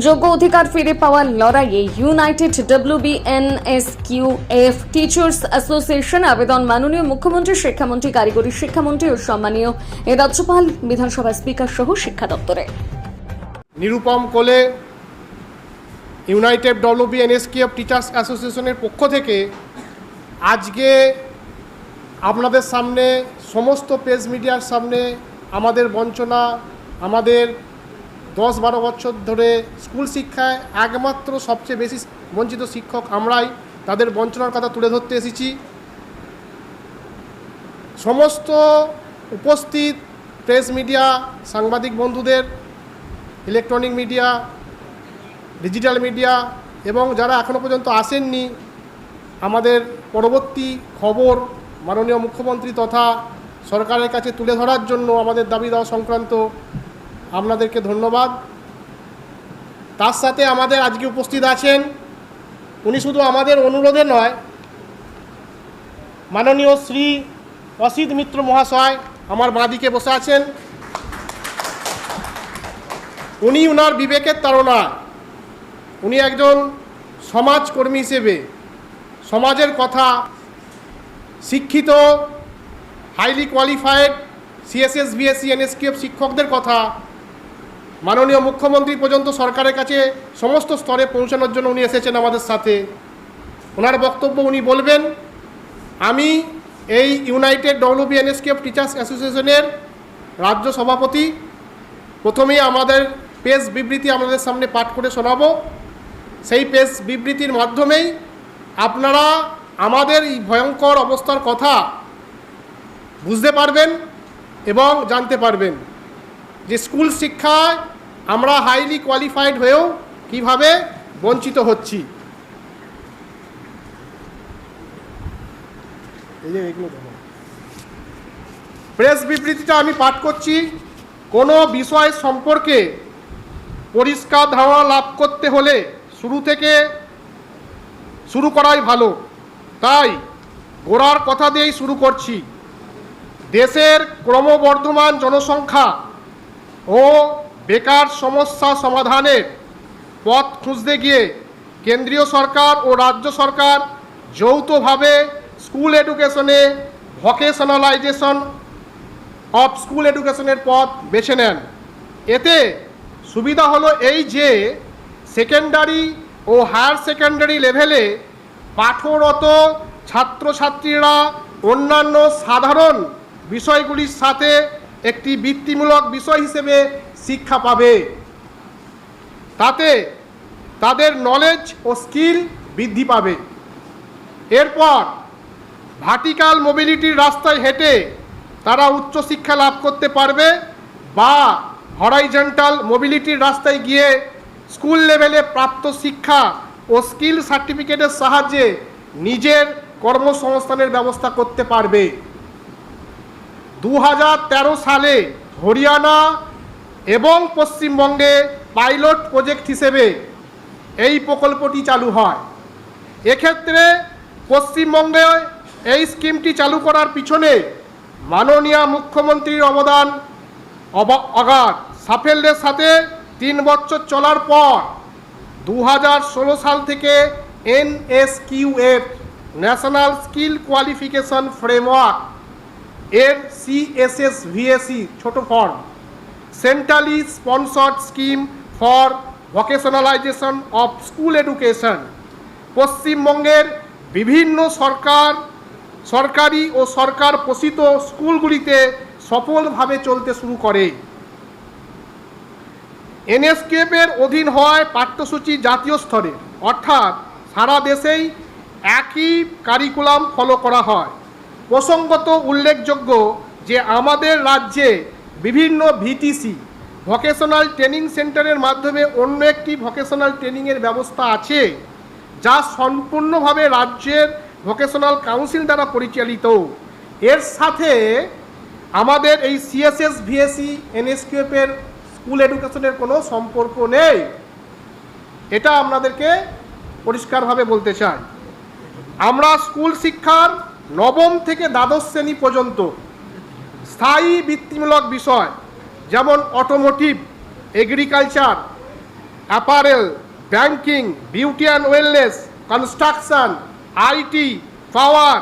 যোগ্য অধিকার ফিরে পাওয়ার লড়াইয়ে ইউনাইটেড ডব্লিউবিএনএসকিউএফ টিচার্স অ্যাসোসিয়েশন আবেদন। মাননীয় মুখ্যমন্ত্রী, শিক্ষামন্ত্রী, কারিগরি শিক্ষামন্ত্রী ও সম্মানীয় এ রাজ্যপাল বিধানসভা স্পিকার সহ শিক্ষা দপ্তরে। নিরুপম কোলে ইউনাইটেড ডব্লিউবি এনএসকিএফ টিচার্স অ্যাসোসিয়েশনের পক্ষ থেকে আজকে আপনাদের সামনে, সমস্ত প্রেস মিডিয়ার সামনে, আমাদের বঞ্চনা, আমাদের দশ বারো বছর ধরে স্কুল শিক্ষায় একমাত্র সবচেয়ে বেশি বঞ্চিত শিক্ষক আমরাই। তাদের বঞ্চনার কথা তুলে ধরতে এসেছি। সমস্ত উপস্থিত প্রেস মিডিয়া, সাংবাদিক বন্ধুদের, ইলেকট্রনিক মিডিয়া, ডিজিটাল মিডিয়া এবং যারা এখনও পর্যন্ত আসেননি, আমাদের পরবর্তী খবর মাননীয় মুখ্যমন্ত্রী তথা সরকারের কাছে তুলে ধরার জন্য আমাদের দাবি দেওয়া সংক্রান্ত আপনাদেরকে ধন্যবাদ। তার সাথে আমাদের আজকে উপস্থিত আছেন, উনি শুধু আমাদের অনুরোধে নয়, মাননীয় শ্রী অসিত মিত্র মহাশয় আমার বাঁদিকে বসে আছেন। উনি উনার বিবেকের তাড়না, উনি একজন সমাজকর্মী হিসেবে, সমাজের কথা শিক্ষিত highly qualified CSS BSC NSQF শিক্ষকদের কথা মাননীয় মুখ্যমন্ত্রী পর্যন্ত সরকারের কাছে সমস্ত স্তরে পৌঁছানোর জন্য উনি এসেছেন আমাদের সাথে। ওনার বক্তব্য উনি বলবেন, আমি এই ইউনাইটেড ডব্লিউবি এনএসকেএফ টিচার্স অ্যাসোসিয়েশনের রাজ্য সভাপতি। প্রথমেই আমাদের প্রেস বিবৃতি আমাদের সামনে পাঠ করে শোনাবো। সেই প্রেস বিবৃতির মাধ্যমেই আপনারা আমাদের এই ভয়ঙ্কর অবস্থার কথা বুঝতে পারবেন এবং জানতে পারবেন যে স্কুল শিক্ষায় আমরা হাইলি কোয়ালিফাইড হয়েও কীভাবে বঞ্চিত হচ্ছি? প্রেস বিবৃতিটা আমি পাঠ করছি। কোনো বিষয় সম্পর্কে পরিষ্কার ধারণা লাভ করতে হলে শুরু থেকে শুরু করাই ভালো। তাই গোড়ার কথা দিয়েই শুরু করছি। দেশের ক্রমবর্ধমান জনসংখ্যা ও বেকার সমস্যা সমাধানের পথ খুঁজতে গিয়ে কেন্দ্রীয় সরকার ও রাজ্য সরকার যৌথভাবে স্কুল এডুকেশনে ভকেশনালাইজেশন অফ স্কুল এডুকেশনের পথ বেছে নেন। এতে সুবিধা হলো এই যে, সেকেন্ডারি ও হায়ার সেকেন্ডারি লেভেলে পাঠরত ছাত্রছাত্রীরা অন্যান্য সাধারণ বিষয়গুলির সাথে একটি বৃত্তিমূলক বিষয় হিসেবে শিক্ষা পাবে। তাতে তাদের নলেজ ও স্কিল বৃদ্ধি পাবে। এরপর ভার্টিক্যাল মোবিলিটির রাস্তায় হেঁটে তারা উচ্চশিক্ষা লাভ করতে পারবে বা হরাইজেন্টাল মোবিলিটির রাস্তায় গিয়ে স্কুল লেভেলে প্রাপ্ত শিক্ষা ও স্কিল সার্টিফিকেটের সাহায্যে নিজের কর্মসংস্থানের ব্যবস্থা করতে পারবে। দু হাজার তেরো সালে হরিয়ানা এবং পশ্চিমবঙ্গে পাইলট প্রজেক্ট হিসেবে এই প্রকল্পটি চালু হয়। এক্ষেত্রে পশ্চিমবঙ্গে এই স্কিমটি চালু করার পিছনে মাননীয় মুখ্যমন্ত্রীর অবদান অগাধ। সাফল্যের সাথে তিন বছর চলার পর দু হাজার ষোলো সাল থেকে NSQF, national skill qualification framework, এর সিএসএস ভিএসি ছোট form. Centrally sponsored scheme for vocationalisation of school education পশ্চিমবঙ্গের বিভিন্ন সরকার, সরকারি ও সরকার পোষিত স্কুলগুলিতে সফলভাবে চলতে শুরু করে। এনএসকেপের অধীন হয় পাঠ্যসূচি জাতীয় স্তরে, অর্থাৎ সারা দেশেই একই কারিকুলাম ফলো করা হয়। প্রসঙ্গত উল্লেখযোগ্য যে আমাদের রাজ্যে বিভিন্ন ভিটিসি ভোকেশনাল ট্রেনিং সেন্টারের মাধ্যমে অন্য একটি ভোকেশনাল ট্রেনিংয়ের ব্যবস্থা আছে, যা সম্পূর্ণভাবে রাজ্যের ভোকেশনাল কাউন্সিল দ্বারা পরিচালিত। এর সাথে আমাদের এই সিএসএস ভিএসি এনএসকিউএফের স্কুল এডুকেশনের কোনো সম্পর্ক নেই। এটা আপনাদেরকে পরিষ্কারভাবে বলতে চাই। আমরা স্কুল শিক্ষার নবম থেকে দ্বাদশ শ্রেণি পর্যন্ত স্থায়ী বৃত্তিমূলক বিষয়, যেমন automotive agriculture apparel banking beauty and wellness construction IT power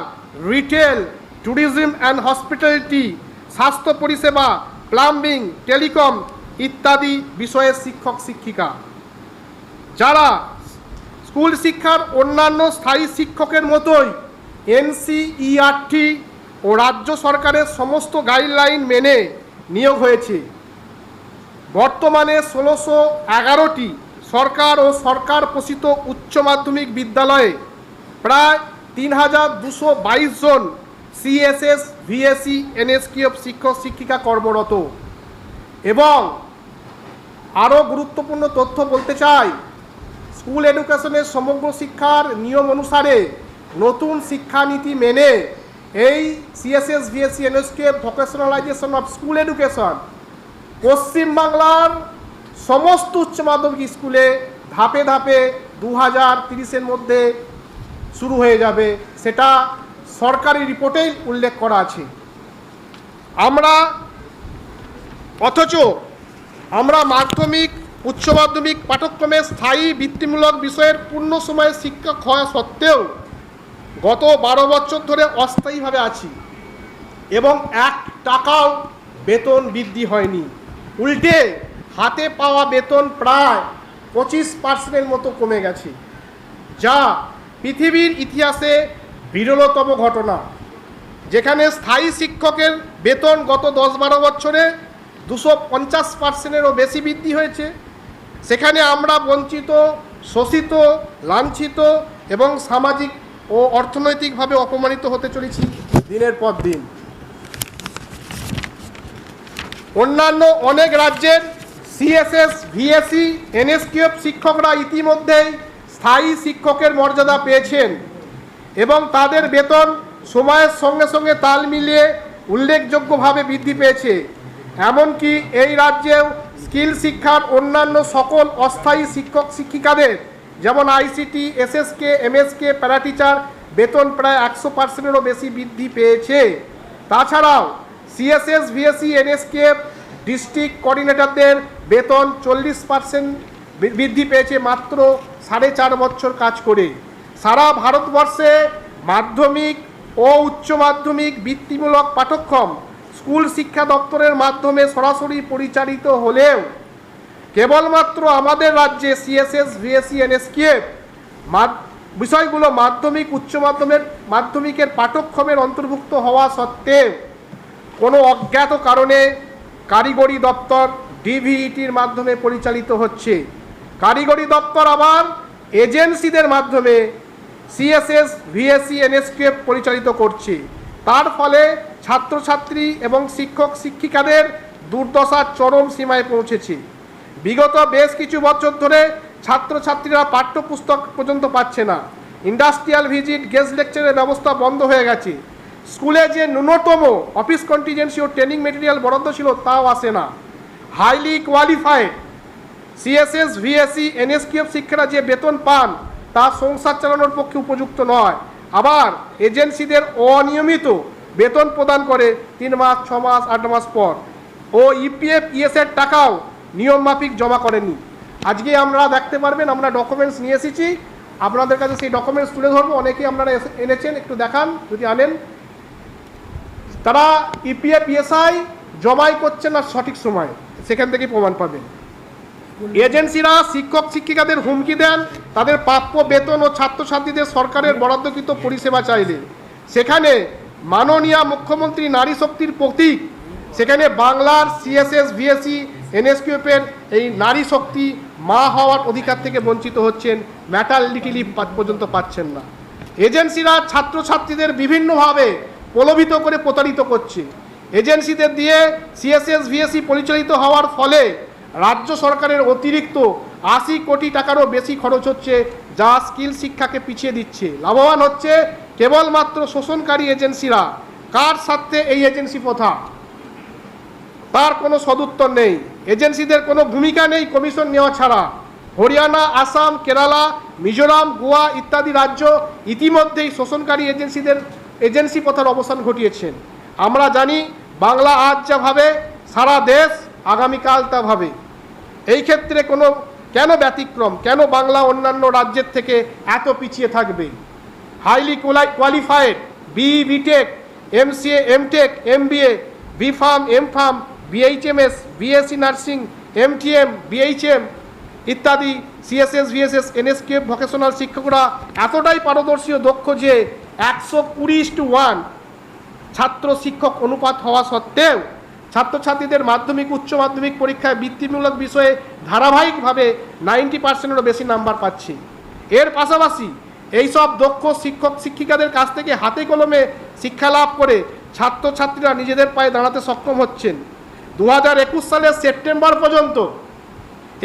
retail tourism and hospitality স্বাস্থ্য পরিষেবা প্লাম্বিং টেলিকম ইত্যাদি বিষয়ের শিক্ষক, শিক্ষিকা। যারা স্কুল শিক্ষার অন্যান্য স্থায়ী শিক্ষকের মতোই এনসিইআরটি ও রাজ্য সরকারের সমস্ত গাইডলাইন মেনে নিয়োগ হয়েছে। বর্তমানে ষোলোশো এগারোটি সরকার ও সরকার পোষিত উচ্চ মাধ্যমিক বিদ্যালয়ে প্রায় তিন হাজার দুশো বাইশ জন সিএসএস ভিএসি এনএসকিউএফ শিক্ষক, শিক্ষিকা কর্মরত। এবং আরও গুরুত্বপূর্ণ তথ্য বলতে চাই, স্কুল এডুকেশনের সমগ্র শিক্ষার নিয়ম অনুসারে নতুন শিক্ষানীতি মেনে এই CSS VSC NSK vocationalisation of school education পশ্চিমবাংলার সমস্ত উচ্চ মাধ্যমিক স্কুলে ধাপে ধাপে দু হাজার তিরিশের মধ্যে শুরু হয়ে যাবে। সেটা সরকারি রিপোর্টেই উল্লেখ করা আছে। আমরা অথচ আমরা মাধ্যমিক, উচ্চ মাধ্যমিক পাঠ্যক্রমে স্থায়ী বৃত্তিমূলক বিষয়ের পূর্ণ সময়ে শিক্ষক হওয়া সত্ত্বেও গত বারো বছর ধরে অস্থায়ীভাবে আছি এবং এক টাকাও বেতন বৃদ্ধি হয়নি। উল্টে হাতে পাওয়া বেতন প্রায় পঁচিশ পার্সেন্টের মতো কমে গেছে, যা পৃথিবীর ইতিহাসে বিরলতম ঘটনা, যেখানে স্থায়ী শিক্ষকের বেতন গত দশ বারো বছরে দুশো পঞ্চাশ পার্সেন্টেরও বেশি বৃদ্ধি হয়েছে। সেখানে আমরা বঞ্চিত, শোষিত, লাঞ্ছিত এবং সামাজিক ও অর্থনৈতিকভাবে অপমানিত হতে চলেছি দিনের পর দিন। অন্যান্য অনেক রাজ্যের সিএসএস, ভিএসসি, এনএসকিউএফ শিক্ষকরা ইতিমধ্যেই স্থায়ী শিক্ষকের মর্যাদা পেয়েছেন এবং তাদের বেতন সময়ের সঙ্গে সঙ্গে তাল মিলিয়ে উল্লেখযোগ্যভাবে বৃদ্ধি পেয়েছে। এমনকি এই রাজ্যেও স্কিল শিক্ষার অন্যান্য সকল অস্থায়ী শিক্ষক শিক্ষিকাদের যেমন আইসিটি এসএসকে এমএসকে প্যারাটিচার বেতন প্রায় একশো পার্সেন্টেরও বেশি বৃদ্ধি পেয়েছে। তাছাড়াও সিএসএস ভিএসসি এনএসকে ডিস্ট্রিক্ট কোঅর্ডিনেটরদের বেতন চল্লিশ পার্সেন্ট বৃদ্ধি পেয়েছে মাত্র সাড়ে চার বছর কাজ করে। সারা ভারতবর্ষে মাধ্যমিক ও উচ্চ মাধ্যমিক বৃত্তিমূলক পাঠ্যক্রম স্কুল শিক্ষা দপ্তরের মাধ্যমে সরাসরি পরিচালিত হলেও কেবলমাত্র আমাদের রাজ্যে সিএসএস ভিএসসি এনএসকিএফ বিষয়গুলো মাধ্যমিক, উচ্চ মাধ্যমের, মাধ্যমিকের পাঠ্যক্রমের অন্তর্ভুক্ত হওয়া সত্ত্বেও কোনো অজ্ঞাত কারণে কারিগরি দপ্তর ডিভিইটির মাধ্যমে পরিচালিত হচ্ছে। কারিগরি দপ্তর আবার এজেন্সিদের মাধ্যমে সিএসএস ভিএসসি এনএসকেপ পরিচালিত করছে। তার ফলে ছাত্রছাত্রী এবং শিক্ষক শিক্ষিকাদের দুর্দশার চরম সীমায় পৌঁছেছে। বিগত বেশ কিছু বছর ধরে ছাত্রছাত্রীরা পাঠ্যপুস্তক পর্যন্ত পাচ্ছে না। ইন্ডাস্ট্রিয়াল ভিজিট গেস্ট লেকচারের ব্যবস্থা বন্ধ হয়ে গেছে। স্কুলে যে ন্যূনতম অফিস কন্টিজেন্সি ও ট্রেনিং মেটেরিয়াল বরাদ্দ ছিল তাও আসে না। Highly qualified CSS VSC NSQF শিক্ষারা যে বেতন পান, তা সংসার চালানোর পক্ষে উপযুক্ত নয়। আবার এজেন্সিদের অনিয়মিত বেতন প্রদান করে তিন মাস, ছ মাস, আট মাস পর। ও ইপিএফ ইএসের টাকাও নিয়ম মাফিক জমা করেনি আজকে আমরা দেখতে পারবেন, আমরা ডকুমেন্টস নিয়ে এসেছি। আপনাদের কাছে সেই ডকুমেন্টস তুলে ধরবো, অনেকেই আপনারা এনেছেন, একটু দেখান, যদি আনেন। তারা ইপিএফ ইএসআই জমাই করছে না সঠিক সময়, সেখান থেকেই প্রমাণ পাবেন। এজেন্সিরা শিক্ষক, শিক্ষিকাদের হুমকি দেন, তাদের প্রাপ্য বেতন ও ছাত্রছাত্রীদের সরকারের বরাদ্দকৃত পরিষেবা চাইলে। সেখানে মাননীয় মুখ্যমন্ত্রী নারী শক্তির প্রতীক সেখানে বাংলার সিএসএস ভিএসসি এনএসকিউএফের এই নারী শক্তি মা হওয়ার অধিকার থেকে বঞ্চিত হচ্ছেন। ম্যাটারলিটি লিভ পর্যন্ত পাচ্ছেন না। এজেন্সিরা ছাত্রছাত্রীদের বিভিন্নভাবে প্রলোভিত করে প্রতারিত করছে। এজেন্সিদের দিয়ে সিএসএস ভিএসসি পরিচালিত হওয়ার ফলে রাজ্য সরকারের অতিরিক্ত আশি কোটি টাকারও বেশি খরচ হচ্ছে, যা স্কিল শিক্ষাকে পিছিয়ে দিচ্ছে। লাভবান হচ্ছে কেবলমাত্র শোষণকারী এজেন্সিরা কার স্বার্থে এই এজেন্সি প্রথা? তার কোনো সদুত্তর নেই। এজেন্সিদের কোনো ভূমিকা নেই কমিশন নেওয়া ছাড়া। হরিয়ানা, আসাম, কেরালা, মিজোরাম, গোয়া ইত্যাদি রাজ্য ইতিমধ্যেই শোষণকারী এজেন্সিদের এজেন্সি প্রথার অবসান ঘটিয়েছেন আমরা জানি বাংলা আজ যা ভাবে, সারা দেশ আগামীকাল তা ভাবে। এই ক্ষেত্রে কোনো কেন ব্যতিক্রম? কেন বাংলা অন্যান্য রাজ্যের থেকে এত পিছিয়ে থাকবে? Highly qualified, B BTech MCA MTech MBA BPharm MPharm BHMS BSc nursing MTM BHM ইত্যাদি সিএসএস ভিএসএস এনএসকে ভোকেশনাল শিক্ষকরা এতটাই পারদর্শী ও দক্ষ যে একশো কুড়ি টু ওয়ান ছাত্র শিক্ষক অনুপাত হওয়া সত্ত্বেও ছাত্রছাত্রীদের মাধ্যমিক, উচ্চ মাধ্যমিক পরীক্ষায় বৃত্তিমূলক বিষয়ে ধারাবাহিকভাবে নাইনটি পার্সেন্টেরও বেশি নাম্বার পাচ্ছে। এর পাশাপাশি এইসব দক্ষ শিক্ষক, শিক্ষিকাদের কাছ থেকে হাতে কলমে শিক্ষা লাভ করে ছাত্রছাত্রীরা নিজেদের পায়ে দাঁড়াতে সক্ষম হচ্ছেন। দু হাজার একুশ সালের সেপ্টেম্বর পর্যন্ত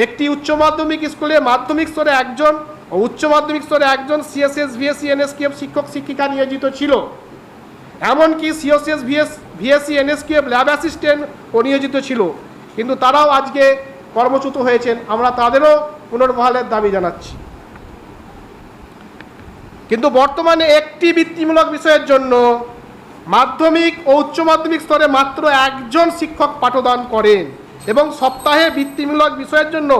একটি উচ্চ মাধ্যমিক স্কুলে মাধ্যমিক স্তরে একজন ও উচ্চ মাধ্যমিক স্তরে একজন সিএসএস ভিএসসি এনএসকেএফ শিক্ষক, শিক্ষিকা নিয়োজিত ছিল। এমনকি CSS VS VSC NSKF lab assistant ও নিয়োজিত ছিল। কিন্তু তারাও আজকে কর্মচ্যুত হয়েছেন। আমরা তাদেরও পুনর্বহালের দাবি জানাচ্ছি। কিন্তু বর্তমানে একটি বৃত্তিমূলক বিষয়ের জন্য মাধ্যমিক ও উচ্চ মাধ্যমিক স্তরে মাত্র একজন শিক্ষক পাঠদান করেন এবং সপ্তাহে বৃত্তিমূলক বিষয়ের জন্য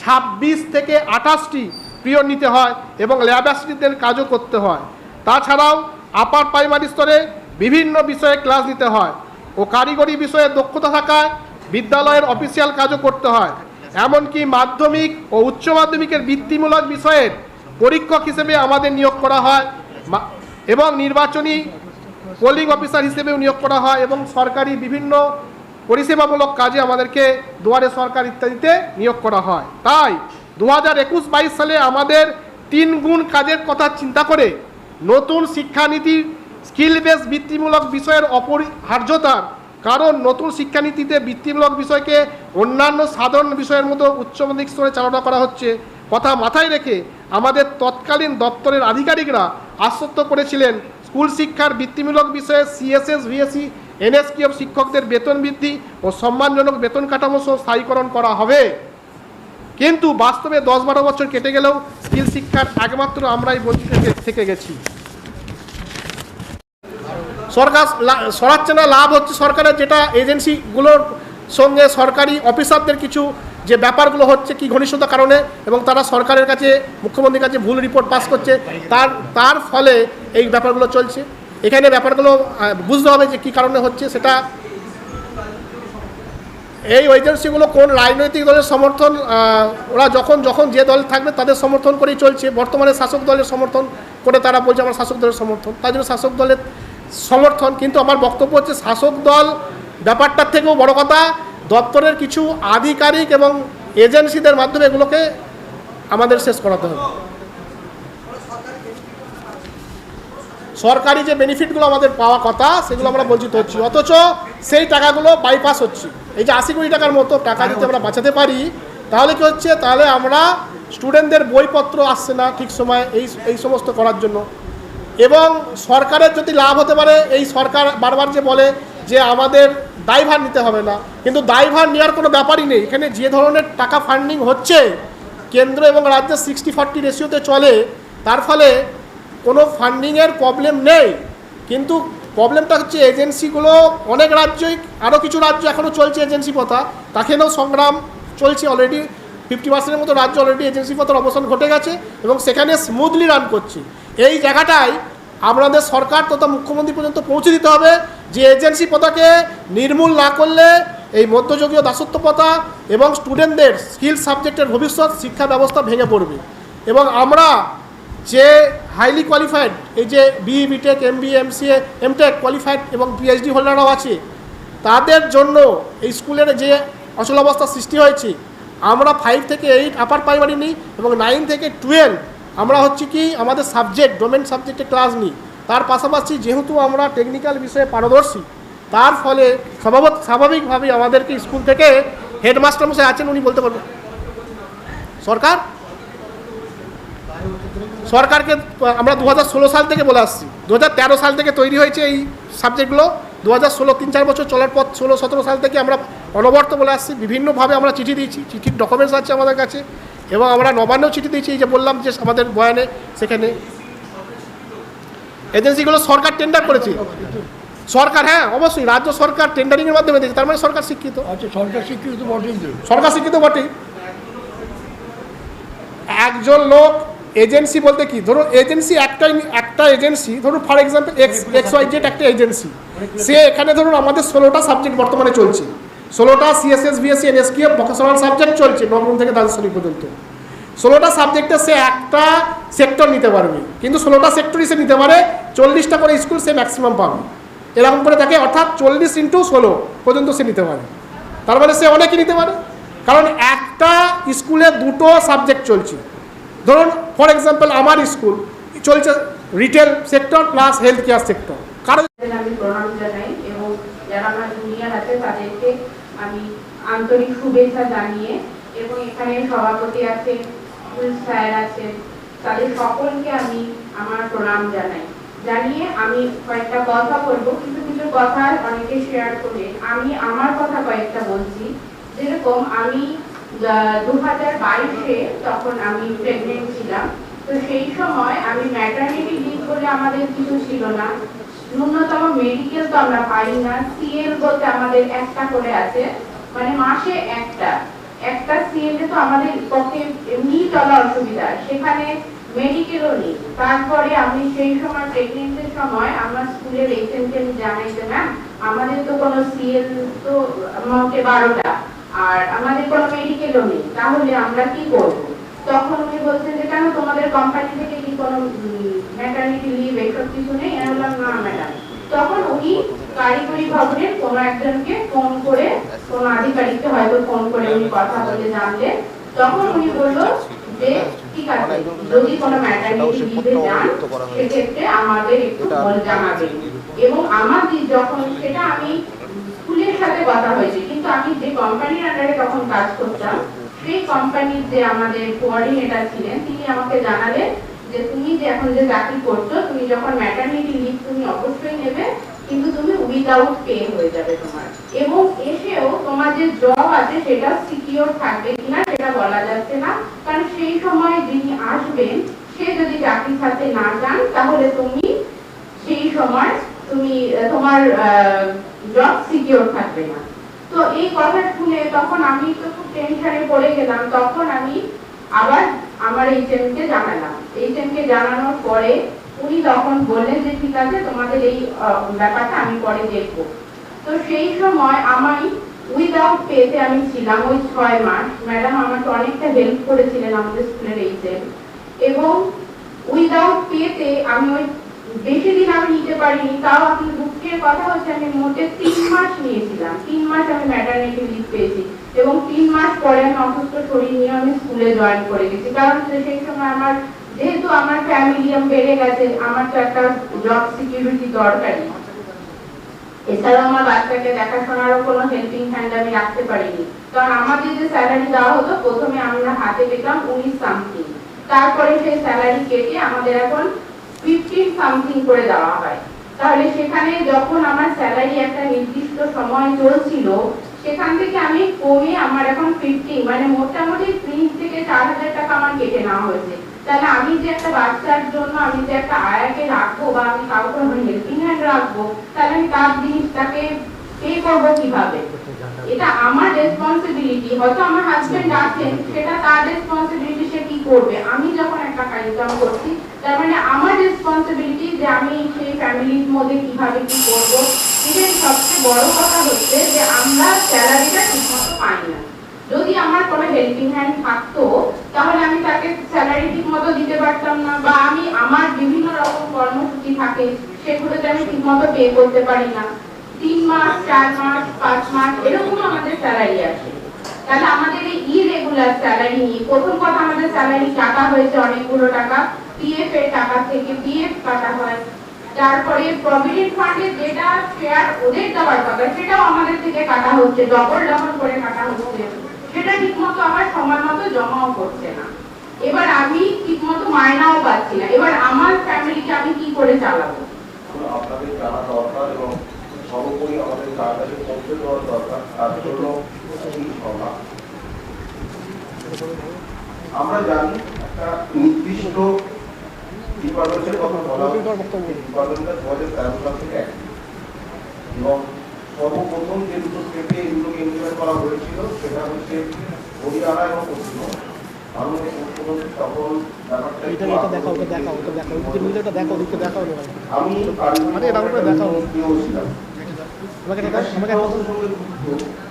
ছাব্বিশ থেকে আঠাশটি পিরিয়ড নিতে হয় এবং ল্যাব অ্যাসিস্ট্যান্টের কাজও করতে হয়। তাছাড়াও আপার প্রাইমারি স্তরে বিভিন্ন বিষয়ে ক্লাস নিতে হয় ও কারিগরি বিষয়ে দক্ষতা থাকায় বিদ্যালয়ের অফিসিয়াল কাজও করতে হয়। এমনকি মাধ্যমিক ও উচ্চ মাধ্যমিকের বৃত্তিমূলক বিষয়ের পরীক্ষক হিসেবে আমাদের নিয়োগ করা হয়। এবং নির্বাচনী পোলিং অফিসার হিসেবেও নিয়োগ করা হয় এবং সরকারি বিভিন্ন পরিষেবামূলক কাজে আমাদেরকে দুয়ারে সরকার ইত্যাদিতে নিয়োগ করা হয়। তাই দু হাজার একুশ বাইশ সালে আমাদের তিন গুণ কাজের কথা চিন্তা করে নতুন শিক্ষানীতি স্কিল বেস বৃত্তিমূলক বিষয়ের অপরিহার্যতার কারণ নতুন শিক্ষানীতিতে বৃত্তিমূলক বিষয়কে অন্যান্য সাধারণ বিষয়ের মতো উচ্চ মাধ্যমিক স্তরে চালনা করা হচ্ছে। কথা মাথায় রেখে আমাদের তৎকালীন দপ্তরের আধিকারিকরা আশ্বস্ত করেছিলেন স্কুল শিক্ষার বৃত্তিমূলক বিষয়ে সিএসএস ভিএসসি এনএসকিএফ শিক্ষকদের বেতন বৃদ্ধি ও সম্মানজনক বেতন কাঠামো সহ স্থায়ীকরণ করা হবে। কিন্তু বাস্তবে দশ বারো বছর কেটে গেলেও স্কিল শিক্ষার একমাত্র আমরাই বঞ্চিত থেকে- গেছি। সরকার সরাচ্ছে না, লাভ হচ্ছে সরকারের যেটা এজেন্সিগুলোর সঙ্গে সরকারি অফিসারদের কিছু যে ব্যাপারগুলো হচ্ছে কি ঘনিষ্ঠতার কারণে এবং তারা সরকারের কাছে, মুখ্যমন্ত্রীর কাছে ভুল রিপোর্ট পাস করছে, তার তার ফলে এই ব্যাপারগুলো চলছে। এখানে ব্যাপারগুলো বুঝতে হবে যে কী কারণে হচ্ছে সেটা। এই এজেন্সিগুলো কোন রাজনৈতিক দলের সমর্থন ওরা যখন যখন যে দল থাকবে তাদের সমর্থন করেই চলছে। বর্তমানে শাসক দলের সমর্থন করে তারা বলছে আমার শাসক দলের সমর্থন। তাই জন্য শাসক দলের সমর্থন, কিন্তু আমার বক্তব্য হচ্ছে শাসক দল ব্যাপারটার থেকেও বড় কথা। দপ্তরের কিছু আধিকারিক এবং এজেন্সিদের মাধ্যমে এগুলোকে আমাদের শেষ করাতে হবে। সরকারি যে বেনিফিটগুলো আমাদের পাওয়া কথা, সেগুলো আমরা বঞ্চিত হচ্ছি। অথচ সেই টাকাগুলো বাইপাস হচ্ছে। এই যে আশি কোটি টাকার মতো টাকা যদি আমরা বাঁচাতে পারি, তাহলে কি হচ্ছে? তাহলে আমরা স্টুডেন্টদের বইপত্র আসছে না ঠিক সময় এই এই সমস্ত করার জন্য। এবং সরকারের যদি লাভ হতে পারে, এই সরকার বারবার যে বলে যে আমাদের দায়ভার নিতে হবে না। কিন্তু দায়ভার নেওয়ার কোনো ব্যাপারই নেই। এখানে যে ধরনের টাকা ফান্ডিং হচ্ছে, কেন্দ্র এবং রাজ্যের সিক্সটি ফর্টি রেশিওতে চলে, তার ফলে কোনো ফান্ডিংয়ের প্রবলেম নেই। কিন্তু প্রবলেমটা হচ্ছে এজেন্সিগুলো অনেক রাজ্যই আরও কিছু রাজ্য এখনও চলছে এজেন্সি প্রথা। তাকেও সংগ্রাম চলছে অলরেডি ফিফটি পার্সেন্টের মতো রাজ্য অলরেডি এজেন্সি প্রথার অবসান ঘটে গেছে এবং সেখানে স্মুথলি রান করছে। এই জায়গাটায় আমাদের সরকার তথা মুখ্যমন্ত্রী পর্যন্ত পৌঁছে দিতে হবে যে এজেন্সি প্রথাকে নির্মূল না করলে এই মধ্যযুগীয় দাসত্ব প্রথা এবং স্টুডেন্টদের স্কিল সাবজেক্টের ভবিষ্যৎ শিক্ষা ব্যবস্থা ভেঙে পড়বে। এবং আমরা যে হাইলি কোয়ালিফাইড এই যে B BTech M B M C MTech qualified এবং পিএইচডি হোল্ডাররাও আছে, তাদের জন্য এই স্কুলের যে অচলাবস্থা সৃষ্টি হয়েছে, আমরা ফাইভ থেকে এইট আপার প্রাইমারি নিই এবং নাইন থেকে টুয়েলভ আমরা হচ্ছে কি আমাদের সাবজেক্ট ডোমেন সাবজেক্টে ক্লাস নিই। তার পাশাপাশি যেহেতু আমরা টেকনিক্যাল বিষয়ে পারদর্শী, তার ফলে স্বভাবত, স্বাভাবিকভাবেই আমাদেরকে স্কুল থেকে হেডমাস্টার মশাই আছেন, উনি বলতে পারবেন। সরকার? সরকারকে আমরা দু হাজার ষোলো সাল থেকে বলে আসছি। দু হাজার তেরো সাল থেকে তৈরি হয়েছে এই সাবজেক্টগুলো দু হাজার ষোলো তিন চার বছর চলার পর ষোলো সতেরো সাল থেকে আমরা অনবর্ত বলে আসছি। বিভিন্নভাবে আমরা চিঠি দিয়েছি, চিঠির ডকুমেন্টস আছে আমাদের কাছে। এবং আমরা নবান্ন চিঠি দিয়েছি যে বললাম যে আমাদের বয়ানে সেখানে এজেন্সিগুলো সরকার টেন্ডার করেছে। সরকার হ্যাঁ অবশ্যই রাজ্য সরকার টেন্ডারিংয়ের মাধ্যমে দিয়েছে তার মানে সরকার শিক্ষিত আচ্ছা সরকার স্বীকৃত বটেই সরকার শিক্ষিত বটেই। একজন লোক এজেন্সি বলতে কি? ধরুন এজেন্সি একটা একটা এজেন্সি ধরুন for example X X Y Z একটা এজেন্সি। সে এখানে ধরুন আমাদের ষোলোটা সাবজেক্ট বর্তমানে চলছে। ষোলোটা CSS BSC NSQ vocational subject চলছে, নবম থেকে দ্বাদশ শ্রেণি পর্যন্ত। ষোলোটা সাবজেক্টে সে একটা সেক্টর নিতে পারবে, কিন্তু ষোলোটা সেক্টরই সে নিতে পারে, চল্লিশটা করে স্কুল সে ম্যাক্সিমাম পাবে। এরকম করে থাকে অর্থাৎ চল্লিশ ইন্টু ষোলো পর্যন্ত সে নিতে পারে। তার মানে সে অনেকই নিতে পারে। কারণ একটা স্কুলে দুটো সাবজেক্ট চলছে। ধরুন ফর এক্সাম্পল আমার স্কুল চলছে retail sector plus health care sector কারণ আমি প্রণাম জানাই, এবং যারা আমার আছে, তাদেরকে আমি আন্তরিক শুভেচ্ছা জানিয়ে এবং এখানে সভাপতি আছে স্কুল স্যার আছে তাদের সকলকে আমি আমার প্রণাম জানাই। জানিয়ে আমি কয়েকটা কথা বলব, কিছু কিছু কথা অনেকে শেয়ার করে আমি আমার কথা কয়েকটা বলছি। যেরকম আমি দু হাজার বাইশে তখন আমি প্রেগনেন্ট ছিলাম। তো সেই সময় আমি ম্যাটারনিটি লিভ বলে আমাদের কিছু ছিল না। ন্যূনতম মেডিকেল তো আমরা পাই না সিএল বলতে আমাদের একটা করে আছে মানে মাসে একটা। একটা সিএল তো আমাদের পক্ষে এমনি চলা অসুবিধা, সেখানে মেডিকেলও নেই। তারপরে আমি সেই সময় প্রেগনেন্টের সময় আমার স্কুলের এইচএমকে আমি জানাই যে ম্যাম আমাদের তো কোনো সিএল তো মোটে বারোটা, আর আমাদের কোনো মেডিকেলও নেই। তাহলে আমরা কি করব? তখন উনি বলছেন যে, কেন তোমাদের কোম্পানি থেকে কি কোনো ম্যাটারনিটি লিভ এসব কিছু নেই? আমি বললাম, না ম্যাডাম তখন উনি কারিগরি ভবনের কোনো একজনকে ফোন করে, কোনো আধিকারিককে হয়তো ফোন করে উনি কথা বলে জানলেন তখন উনি বলল যে, ঠিক আছে, যদি কোনো ম্যাটারনিটি লিভে যান, সেক্ষেত্রে আমাদের একটু বল জানাবেন। এবং আমাদের যখন, সেটা আমি স্কুলের সাথে কথা হয়েছে, কিন্তু আমি যে কোম্পানির আন্ডারে তখন কাজ করতাম সেই কোম্পানির যে আমাদের কোঅর্ডিনেটর ছিলেন, তিনি আমাকে জানালেন যে তুমি যে এখন যে চাকরি করছ, তুমি যখন ম্যাটারনিটি লিভ তুমি অবশ্যই নেবে, কিন্তু তুমি উইদাউট পে হয়ে যাবে তোমার। এবং এসেও তোমার যে জব আছে সেটা সিকিউর থাকবে কিনা সেটা বলা যাচ্ছে না। কারণ সেই সময় যিনি আসবেন, সে যদি চাকরি ছাড়তে না চান তাহলে তুমি সেই সময় তুমি তোমার জব সিকিউর থাকবে না। তো এই কথা শুনে তখন আমি তো খুব টেনশনে পড়ে গেলাম। তখন আমি আবার আমার এইচএম কে জানালাম। এইচএম কে জানানোর পরে উনি তখন বললেন যে, ঠিক আছে, তোমাদের এই ব্যাপারটা আমি পরে দেখব। তো সেই সময় আমি উইদাউট পেতে আমি ছিলাম ওই ছয় মাস। ম্যাডাম আমাকে অনেকটা হেল্প করেছিলেন আমাদের স্কুলের এইচএম এবং উইদাউট পেতে আমি ওই বেশি দিন আমি নিতে পারিনি। তাও আপনি কথা হচ্ছে, আমি মোটে তিন মাস নিয়েছিলাম। তিন মাস আমি ম্যাটারনিটি লিভ পেয়েছি এবং তিন মাস পরে আমি অসুস্থ শরীর নিয়ে আমি স্কুলে জয়েন করে গেছি। কারণ সেই সময় আমার, যেহেতু আমার ফ্যামিলি বেড়ে গেছে, আমার তো একটা জব সিকিউরিটি এছাড়াও আমার বাচ্চাকে দেখাশোনারও কোনো হেল্পিং হ্যান্ড আমি রাখতে পারিনি। কারণ আমাদের যে স্যালারি দেওয়া হতো, প্রথমে আমরা হাতে পেতাম উনিশ সামথিং তারপরে সেই স্যালারি কেটে আমাদের এখন ফিফটিন সামথিং করে দেওয়া হয়। তাহলে সেখানে যখন আমার স্যালারি একটা নির্দিষ্ট সময় চলছিল, সেখান থেকে আমি কমে আমার এখন ফিফটিন মানে মোটামুটি তিন থেকে চার হাজার টাকা আমার কেটে নেওয়া হয়েছে। তাহলে আমি যে একটা বাচ্চার জন্য আমি যে একটা আয়াকে রাখব বা আমি কাউকে হেল্পিং হ্যান্ড রাখব, তাহলে আমি তার জিনিসটাকে পে করব কীভাবে? এটা আমার রেসপন্সিবিলিটি হয়তো আমার হাজবেন্ড আছেন, সেটা তার রেসপন্সিবিলিটি সে কি করবে? আমি যখন একটা ইনকাম করছি তার মানে আমার রেসপন্সিবিলিটি যে আমি সেই ফ্যামিলির মধ্যে কীভাবে কি করব ইভেন সবচেয়ে বড় কথা হচ্ছে যে আমরা স্যালারিটা ঠিকমতো পাই না। যদি আমার কোনো হেল্পিং হ্যান্ড থাকতো, তাহলে আমি তাকে স্যালারি ঠিক মতো দিতে পারতাম না, বা আমি আমার বিভিন্ন রকম কর্মসূচি থাকে সেগুলোতে আমি ঠিক মতো পে করতে পারি না। তিন মাস, চার মাস, পাঁচ মাস, এরকম আমাদের স্যালারি আসে তাহলে আমাদের এই ইরেগুলার স্যালারি নিয়ে, প্রথম কথা আমাদের স্যালারি টাকা হয়েছে অনেকগুলো টাকা। পিএফ এর টাকা থেকে পিএফ কাটা হয়। তারপরে প্রভিডেন্ট ফান্ডে যেটা শেয়ার ওদের দেওয়ার কথা, সেটাও আমাদের থেকে কাটা হচ্ছে ডবল ডবল করে কাটা হচ্ছে। সেটা ঠিকমতো আমার সময় মতো জমাও করছে না। এবার আমি ঠিকমতো মায়নাও পাচ্ছি না। এবার আমার ফ্যামিলিকে আমি কি করে চালাবো? আমরা জানি একটা নির্দিষ্ট ডিপার্টমেন্টের কথা বলা ডিপার্টমেন্টটা দু হাজার তেরো সাল থেকে। এবং সর্বপ্রথম যে দুটো স্টেটে এগুলোকে ইমপ্লিমেন্ট করা হয়েছিল সেটা হচ্ছে হরিয়ানা এবং পশ্চিমবঙ্গ এটা আমি এটা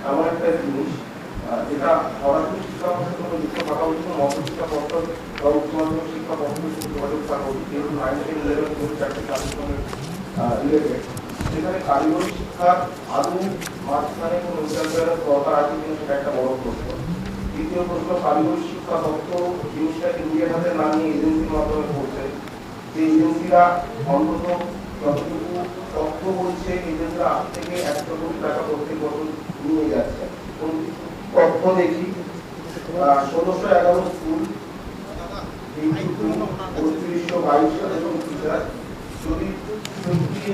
এমন একটা জিনিস সরাসরি শিক্ষা কারিগরি শিক্ষা আদৌ মাঝখানে কারিগরি শিক্ষা দপ্তর জিনিসটা নিজের হাতে না নিয়ে এজেন্সির মাধ্যমে করছে যে এজেন্সিরা অন্তত যতটুকু তথ্য বলছে এজেন্সিরা আজ থেকে একশো টাকা প্রত্যেক বছর নিয়ে যাচ্ছে তথ্য দেখি ষোলোশো এগারো স্কুল বাইশ এবং টিচার যদি সত্যি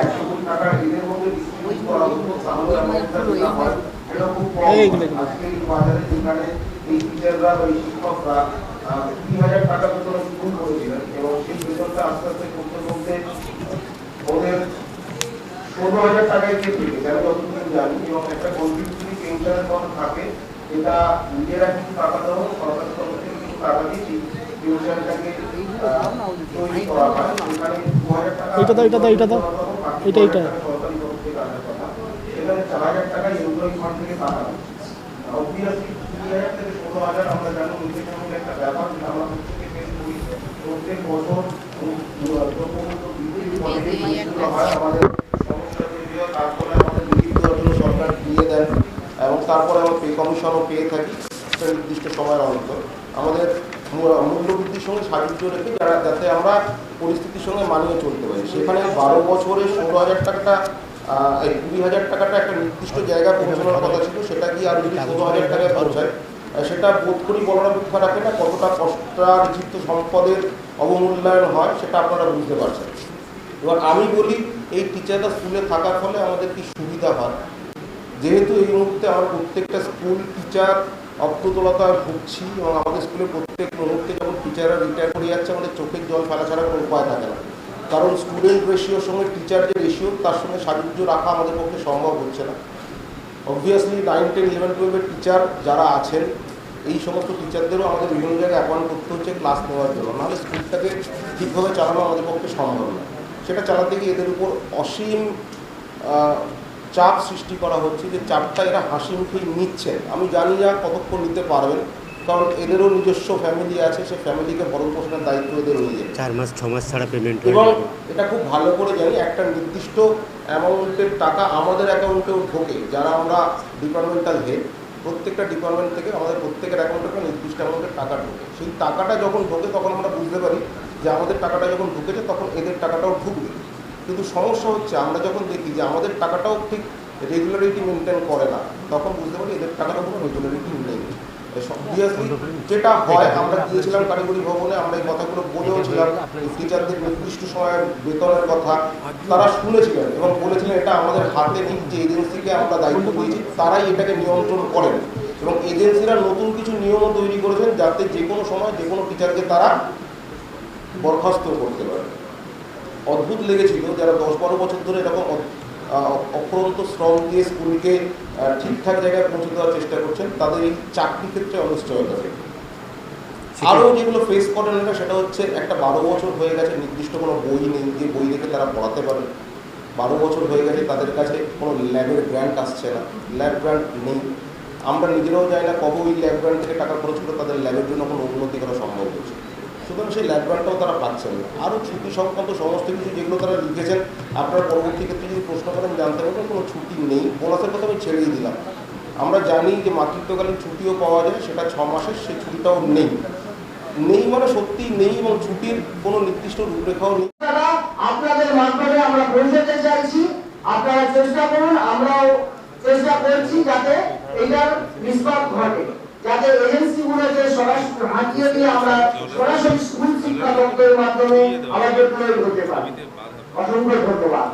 একশো কোটি টাকা এদের মধ্যে distribute করা হতো তাহলে amount-টা হয় সেটা খুব কম। এইগুলো, এইগুলো। আজকে এই বাজারে যেখানে এই টিচাররা বা এই শিক্ষকরা কুড়ি হাজার টাকা বেতনে স্কুল করেছিলেন এবং সেই বেতনটা আস্তে আস্তে করতে করতে ওদের ষোলো হাজার টাকায় কে যারা যতটুকু জানি এবং একটা কন্ট্রিবিউশন পেনশনের কথা থাকে যেটা নিজেরা কিন্তু টাকা দেওয়া সরকার তরফ থেকে কিছু টাকা দিয়েছি পেনশনটাকে তৈরি করা হয়। সেখানে দু হাজার টাকা এইটা দাও, এইটা দাও, এইটা দাও। সরকারি তরফ থেকে আসার কথা। সেখানে চার হাজার টাকা এমপ্লয়ি ফান্ড থেকে টাকা অবভিয়াসলি কুড়ি হাজার থেকে ষোলো হাজার আমরা জানি নিজের সঙ্গে একটা ব্যাপার আমরা প্রত্যেকে ফেস করি। প্রত্যেক বছর আমাদের সমস্যা তৈরি হয় তারপরে আমাদের বিদ্যুৎ দেওয়ার জন্য সরকার দিয়ে দেন পে কমিশনও পেয়ে থাকি নির্দিষ্ট সময়ের অন্তর। আমাদের মূল্যবৃদ্ধির সঙ্গে সাহায্য রেখে যারা যাতে আমরা পরিস্থিতির সঙ্গে মানিয়ে চলতে পারি। সেখানে বারো বছরে ষোলো হাজার টাকাটা কুড়ি হাজার টাকাটা একটা নির্দিষ্ট জায়গা পৌঁছানোর কথা ছিল, সেটা গিয়ে আর যদি ষোলো হাজার টাকায় পৌঁছায় সেটা বোধ করি বলার রাখে না, কতটা কষ্টার্জিত সম্পদের অবমূল্যায়ন হয় সেটা আপনারা বুঝতে পারছেন। এবার আমি বলি, এই টিচাররা স্কুলে থাকার ফলে আমাদের কি সুবিধা হয়? যেহেতু এই মুহূর্তে আমরা প্রত্যেকটা স্কুল টিচার অপ্রতুলতায় ভুগছি এবং আমাদের স্কুলে প্রত্যেক মুহূর্তে যখন টিচাররা রিটায়ার করে যাচ্ছে, আমাদের চোখের জল ফেলা ছাড়া কোনো উপায় থাকে না। কারণ স্টুডেন্ট রেশিওর সঙ্গে টিচার যে রেশিও তার সঙ্গে সাযুজ্য রাখা আমাদের পক্ষে সম্ভব হচ্ছে না। অবভিয়াসলি নাইন টেন ইলেভেন টুয়েলভের টিচার যারা আছেন, এই সমস্ত টিচারদেরও আমাদের বিভিন্ন জায়গায় অ্যাপয়েন্ট করতে হচ্ছে ক্লাস নেওয়ার জন্য। নাহলে স্কুলটাকে ঠিকভাবে চালানো আমাদের পক্ষে সম্ভব না। সেটা চালাতে গিয়ে এদের উপর অসীম চাপ সৃষ্টি করা হচ্ছে যে চাপটা এরা হাসি মুখেই নিচ্ছেন আমি জানি না কতক্ষণ নিতে পারবেন কারণ এদেরও নিজস্ব ফ্যামিলি আছে সেই ফ্যামিলিকে ভরণ পোষণের দায়িত্ব এদের রয়ে যায় চার মাস ছ মাস ছাড়া পেমেন্ট এবং এটা খুব ভালো করে জানি একটা নির্দিষ্ট অ্যামাউন্টের টাকা আমাদের অ্যাকাউন্টেও ঢোকে যারা আমরা ডিপার্টমেন্টাল হেড প্রত্যেকটা ডিপার্টমেন্ট থেকে আমাদের প্রত্যেকের অ্যাকাউন্টে একটা নির্দিষ্ট অ্যামাউন্টের টাকা ঢোকে। সেই টাকাটা যখন ঢোকে তখন আমরা বুঝতে পারি যে আমাদের টাকাটা যখন ঢুকেছে তখন এদের টাকাটাও ঢুকবে। কিন্তু সমস্যা হচ্ছে, আমরা যখন দেখি যে আমাদের টাকাটাও ঠিক রেগুলারিটি মেনটেন করে না, তখন বুঝতে পারি এদের টাকাটা কোনো রেগুলারিটি নেই। অবভিয়াসলি যেটা হয়, আমরা গিয়েছিলাম কারিগরি ভবনে, আমরা এই কথাগুলো বলেও ছিলাম টিচারদের নির্দিষ্ট সময়ের বেতনের কথা তারা শুনেছিলেন এবং বলেছিলেন এটা আমাদের হাতে নেই যে এজেন্সিকে আমরা দায়িত্ব দিয়েছি, তারাই এটাকে নিয়ন্ত্রণ করেন। এবং এজেন্সিরা নতুন কিছু নিয়মও তৈরি করেছেন যাতে যে কোনো সময় যে কোনো টিচারকে তারা বরখাস্ত করতে পারে। অদ্ভুত লেগেছিল যারা দশ বারো বছর ধরে এরকম অ- শ্রম দিয়ে স্কুলকে ঠিকঠাক জায়গায় পৌঁছে দেওয়ার চেষ্টা করছেন তাদের এই চাকরি ক্ষেত্রে অনিশ্চয়তা আরও যেগুলো ফেস করেন এরা সেটা হচ্ছে একটা বারো বছর হয়ে গেছে নির্দিষ্ট কোনো বই নেই যে বই দেখে তারা পড়াতে পারে। বারো বছর হয়ে গেছে তাদের কাছে কোনো ল্যাবের গ্র্যান্ট আসছে না। ল্যাব গ্র্যান্ট নেই। আমরা নিজেরাও জানি না কবে ওই ল্যাব গ্র্যান্ট থেকে টাকা খরচ করে তাদের ল্যাবের জন্য কোনো উন্নতি করা সম্ভব হচ্ছে। সুতরাং সেই ল্যাব তারা পাচ্ছেন না। আরও ছুটি সংক্রান্ত সমস্ত কিছু যেগুলো তারা লিখেছেন, আপনার পরবর্তী ক্ষেত্রে যদি প্রশ্ন করেন, জানতে পারবেন, কোনো ছুটি নেই। বোনাসের কথা আমি ছেড়েই দিলাম। আমরা জানি যে মাতৃত্বকালীন ছুটিও পাওয়া যায়, সেটা ছ মাসের, সেই ছুটিটাও নেই। নেই মানে সত্যি নেই এবং ছুটির কোনো নির্দিষ্ট রূপরেখাও নেই। আপনাদের মাধ্যমে আমরা চাইছি। আপনারা চেষ্টা করুন, আমরাও চেষ্টা করছি যাতে এটার নিষ্পাত ঘটে। যাতে এজেন্সি গুলোকে সরাসরি হাতিয়ে দিয়ে আমরা সরাসরি স্কুল শিক্ষা দপ্তরের মাধ্যমে আমাদের প্রয়োগ হতে পারি। অসংখ্য ধন্যবাদ।